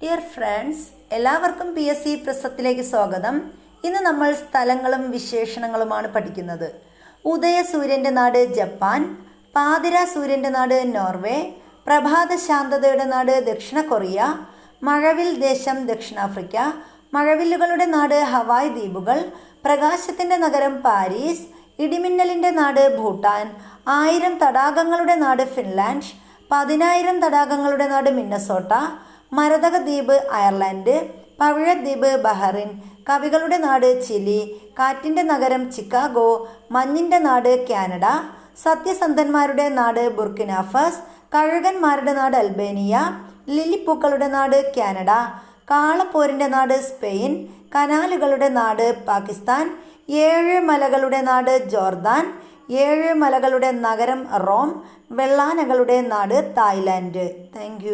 Dear friends എല്ലാവർക്കും P S C പ്രസത്തിലേക്ക് സ്വാഗതം. ഇന്ന് നമ്മൾ സ്ഥലങ്ങളും വിശേഷണങ്ങളുമാണ് പഠിക്കുന്നത്. ഉദയ സൂര്യന്റെ നാട് ജപ്പാൻ പാതിര സൂര്യന്റെ നാട് നോർവേ പ്രഭാത ശാന്തതയുടെ നാട് ദക്ഷിണ കൊറിയ മഴവിൽ ദേശം ദക്ഷിണാഫ്രിക്ക മഴവില്ലുകളുടെ നാട് ഹവായ് ദ്വീപുകൾ പ്രകാശത്തിന്റെ നഗരം പാരീസ് ഇടിമിന്നലിന്റെ നാട് ഭൂട്ടാൻ ആയിരം തടാകങ്ങളുടെ നാട് ഫിൻലാൻഡ് പതിനായിരം തടാകങ്ങളുടെ നാട് മിന്നസോട്ട മരതക ദ്വീപ് അയർലൻഡ് പവിഴദ്വീപ് ബഹറിൻ കവികളുടെ നാട് ചിലി കാറ്റിന്റെ നഗരം ചിക്കാഗോ മഞ്ഞിന്റെ നാട് കാനഡ സത്യസന്ധന്മാരുടെ നാട് ബുർക്കിനാഫസ് കഴുകന്മാരുടെ നാട് അൽബേനിയ ലില്ലിപ്പൂക്കളുടെ നാട് കാനഡ കാളപ്പോരിന്റെ നാട് സ്പെയിൻ കനാലുകളുടെ നാട് പാകിസ്ഥാൻ ഏഴ് മലകളുടെ നാട് ജോർദാൻ ഏഴ് മലകളുടെ നഗരം റോം വെള്ളാനകളുടെ നാട് തായ്ലാൻഡ്. താങ്ക്